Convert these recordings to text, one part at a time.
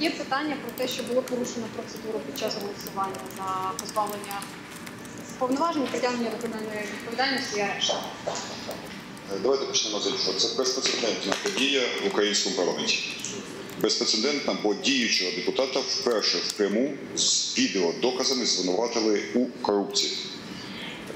Є питання про те, що було порушено процедуру під час голосування за позбавлення повноважень, притягнення до кримінальної відповідальності і арешт. Давайте почнемо з іншого. Це безпрецедентна подія в українському парламенті. Безпрецедентна, бо діючого депутата вперше впряму з відеодоказами звинуватили у корупції.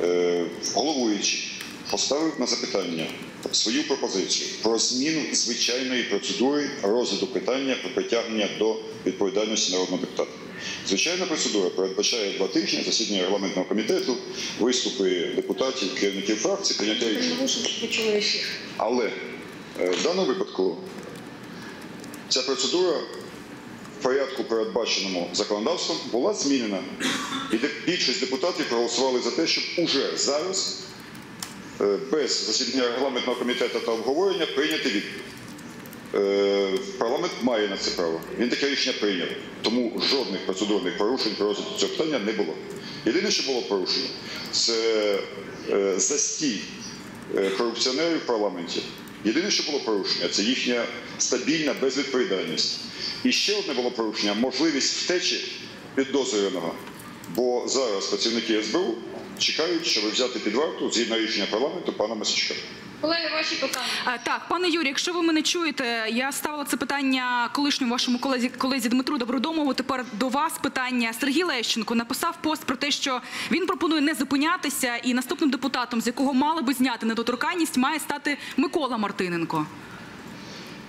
Е, Головуючий поставив на запитання свою пропозицію про зміну звичайної процедури розгляду питання про притягнення до відповідальності народного депутата. Звичайна процедура передбачає два тижні засідання регламентного комітету, виступи депутатів, керівників фракцій, прийняття всіх. Але е, в даному випадку ця процедура в порядку, передбаченому законодавством, була змінена. І більшість депутатів проголосували за те, щоб уже зараз, без засідання регламентного комітету та обговорення, прийняти від. Е, Парламент має на це право. Він таке рішення прийняв. Тому жодних процедурних порушень про розгляд цього питання не було. Єдине, що було порушено, це е, застій е, корупціонерів в парламенті. Єдине, що було порушення, це їхня стабільна безвідповідальність. І ще одне було порушення можливість втечі підозрюваного. Бо зараз працівники СБУ чекають, щоб взяти під варту згідно рішення парламенту пана Масичка. Колеги, ваші питання. Е, Так, пане Юрій, якщо ви мене чуєте, я ставила це питання колишньому вашому колезі, колезі Дмитру Добродомову. Тепер до вас питання. Сергій Лещенко написав пост про те, що він пропонує не зупинятися, і наступним депутатом, з якого мали би зняти недоторканність, має стати Микола Мартиненко.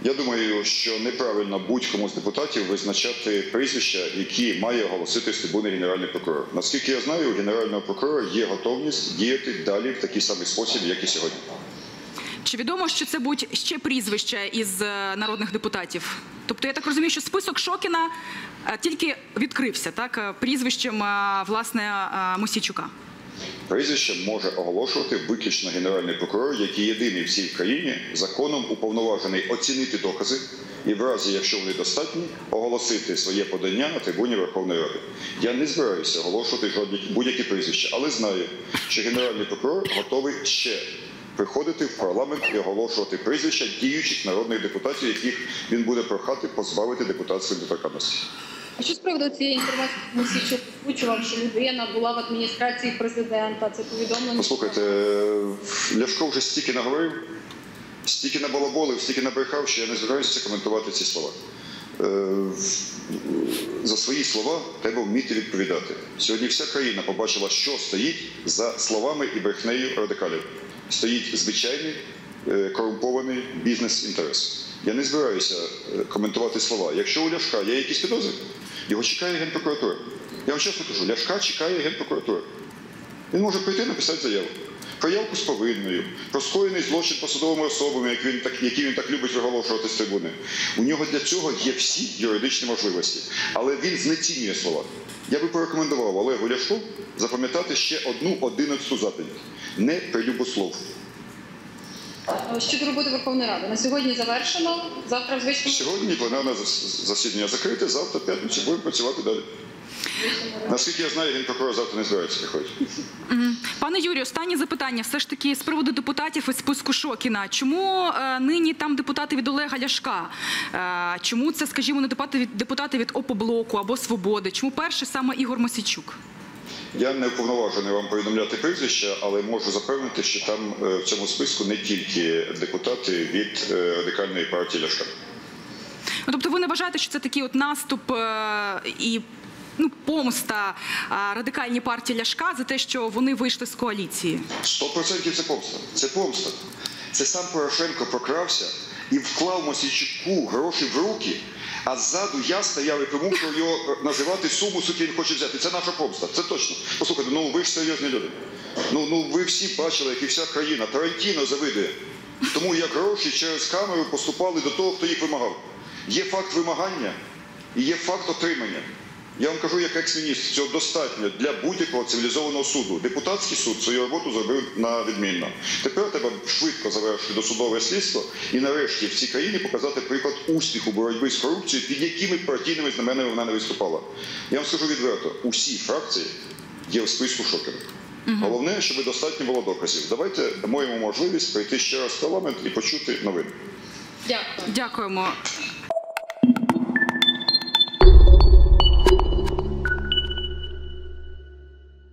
Я думаю, що неправильно будь-кому з депутатів визначати прізвища, які має оголосити з трибуни генеральний прокурор. Наскільки я знаю, у генерального прокурора є готовність діяти далі в такий самий спосіб, як і сьогодні. Чи відомо, що це будуть ще прізвища із е, народних депутатів? Тобто я так розумію, що список Шокіна е, тільки відкрився, так е, прізвищем власне Мосійчука. Прізвище може оголошувати виключно генеральний прокурор, який єдиний в цій країні законом уповноважений оцінити докази і в разі, якщо вони достатні, оголосити своє подання на трибуні Верховної Ради. Я не збираюся оголошувати жодні будь-які прізвища, але знаю, що генеральний прокурор готовий ще приходити в парламент і оголошувати прізвища діючих народних депутатів, яких він буде прохати позбавити депутатської недоторканності. А що з приводу цієї інформації Мосійчук озвучував, що людина була в адміністрації президента? Це повідомлення. Послухайте, Ляшко вже стільки наговорив, стільки набалаболив, стільки набрехав, що я не збираюся коментувати ці слова. Е, За свої слова треба вміти відповідати. Сьогодні вся країна побачила, що стоїть за словами і брехнею радикалів. Стоїть звичайний е, корумпований бізнес-інтерес. Я не збираюся е, коментувати слова. Якщо у Ляшка є якісь підозри, його чекає генпрокуратура. Я вам чесно кажу, Ляшка чекає генпрокуратура. Він може прийти написати заяву про явку з повинною, про скоєний злочин посадовими особами, як він так, які він так любить виголошувати з трибуни. У нього для цього є всі юридичні можливості, але він знецінює слова. Я би порекомендував Олегу Ляшку запам'ятати ще одну одинадцяту заповідь – не прилюбослов. Е, Щодо роботи Верховної Ради. На сьогодні завершено. Завтра звичному Сьогодні пленарне засідання закрите, завтра п'ятницю будемо працювати далі. Наскільки я знаю, генпрокурор завтра не збирається приходити. Пане Юрію, останнє запитання. Все ж таки з приводу депутатів із списку Шокіна. Чому е, нині там депутати від Олега Ляшка? Е, чому це, скажімо, не депутати від депутати від ОПОБЛОКу або Свободи? Чому перший саме Ігор Мосійчук? Я не уповноважений вам повідомляти прізвища, але можу запевнити, що там е, в цьому списку не тільки депутати від е, радикальної партії Ляшка. Ну, тобто, ви не вважаєте, що це такий от наступ е, і ну, помста е, радикальній партії Ляшка за те, що вони вийшли з коаліції? Сто процентів це помста. Це помста. Це сам Порошенко прокрався і вклав Мосійчуку гроші в руки, а ззаду я стояв і примушував його е, називати суму, суки він хоче взяти. Це наша помста. Це точно. Послухайте, ну ви ж серйозні люди. Ну, ну ви всі бачили, як і вся країна. Тарантіно завидує. Тому як гроші через камеру поступали до того, хто їх вимагав. Є факт вимагання і є факт отримання. Я вам кажу, як екс-міністр, цього достатньо для будь-якого цивілізованого суду. Депутатський суд свою роботу зробив на відмінно. Тепер треба швидко завершити досудове слідство і нарешті в цій країні показати приклад успіху боротьби з корупцією, під якими партійними знаменами вона не виступала. Я вам скажу відверто: усі фракції є в списку шокерів. Головне, щоб достатньо було доказів. Давайте дамо йому можливість прийти ще раз в парламент і почути новини. дякую. Дякуємо.